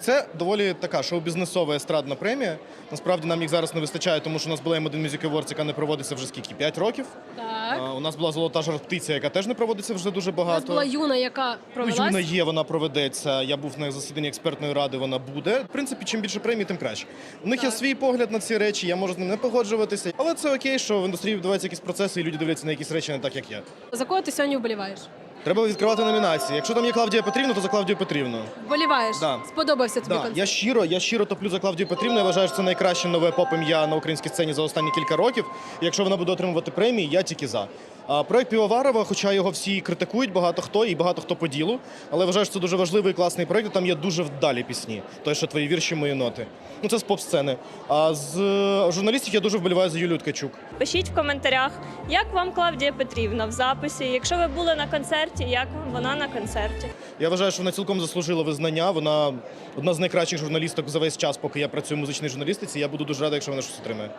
Це доволі така шоу-бізнесова естрадна премія. Насправді нам їх зараз не вистачає, тому що у нас була M1 Music Awards, яка не проводиться вже скільки? 5 років. Так. А, у нас була золота жар-птиця, яка теж не проводиться вже дуже У нас багато. була юна, яка Ну, провелась. Юна є, вона проведеться. Я був на засіданні експертної ради, вона буде. В принципі, чим більше премій, тим краще. У них є свій погляд на ці речі, я можу з ним не погоджуватися. Але це окей, що в індустрії відбуваються якісь процеси, і люди дивляться на якісь речі не так, як я. За кого ти сьогодні вболіваєш? Треба відкривати номінації. Якщо там є Клавдія Петрівна, то за Клавдію Петрівну. Вболіваєш? Да. Сподобався тобі Да, концерт? я щиро, я щиро топлю за Клавдію Петрівну. Я вважаю, що це найкраще нове поп-ім'я на українській сцені за останні кілька років. І Якщо вона буде отримувати премії, я тільки за. А проект Півоварова, хоча його всі критикують, багато хто і багато хто по ділу. Але вважаю, що це дуже важливий і класний проект. і Там є дуже вдалі пісні. Той, що твої вірші, мої ноти. Ну це з поп-сцени. А з е, журналістів я дуже вболіваю за Юлію Ткачук. Пишіть в коментарях, як вам Клавдія Петрівна в записі. Якщо ви були на концерті, як вона на концерті? Я вважаю, що вона цілком заслужила визнання. Вона одна з найкращих журналісток за весь час, поки я працюю в музичній журналістиці. Я буду дуже радий, якщо вона щось отримає.